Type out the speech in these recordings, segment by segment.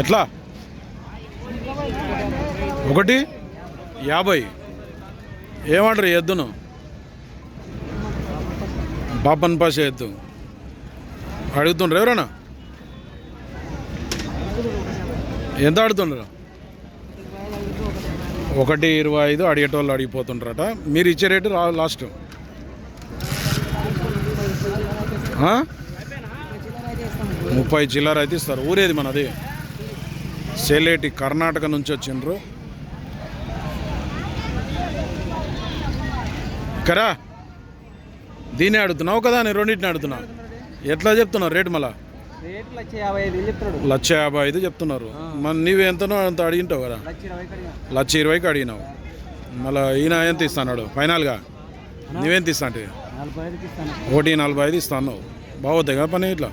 ఎట్లా? ఒకటి యాభై. ఏమంటారు ఎద్దును? బాపన్ పాష ఎద్దు. అడుగుతుండ్రు ఎవరన్నా ఎంత అడుగుతుండ్రు? ఒకటి ఇరవై ఐదు అడిగేటోళ్ళు అడిగిపోతుండ్రట. మీరు ఇచ్చే రేటు రా లాస్ట్. ముప్పై చిల్లర అయితే ఇస్తారు. ఊరేది మనది. సెలేటి కర్ణాటక నుంచి వచ్చిండ్రు. కరా. దీన్ని అడుగుతున్నావు కదా నేను రెండింటిని అడుగుతున్నా. ఎట్లా చెప్తున్నావు రేటు మళ్ళా? లక్ష యాభై ఐదు చెప్తున్నారు. మరి నీవు ఎంతనో అంత అడిగింటావు కదా. లక్ష ఇరవైకి అడిగినావు. మళ్ళీ ఈయన ఎంత ఇస్తాడు ఫైనల్గా. నువ్వెంత ఇస్తా అంటే ఒకటి నలభై ఐదు ఇస్తాను. బాగుద్ది కదా పని ఇట్లా?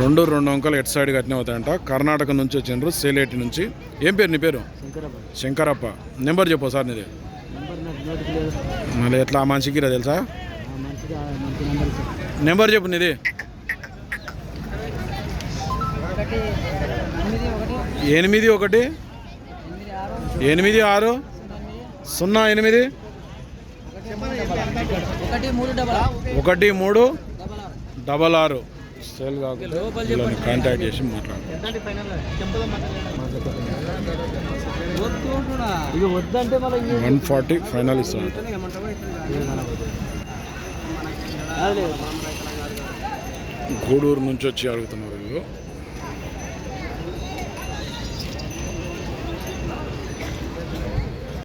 రెండు రెండు అంకలు ఎటు సైడ్ కట్టిన అవుతాయంట. కర్ణాటక నుంచి వచ్చిండ్రు సేలేటి నుంచి. ఏం పేరు నీ పేరు? శంకరప్ప. నెంబర్ చెప్పు సార్ నీది. మళ్ళీ ఎట్లా? ఆ మనిషికి రా తెలుసా? నెంబర్ చెప్పు నీది. ఎనిమిది ఒకటి ఎనిమిది ఆరు సున్నా ఎనిమిది ఒకటి మూడు డబల్ ఆరు. సేల్ కాకుండా కాంటాక్ట్ చేసి మాట్లాడు వన్ ఫార్టీ ఫైనల్ ఇస్తాను. గూడూరు నుంచి వచ్చి అడుగుతున్నారు వీళ్ళు.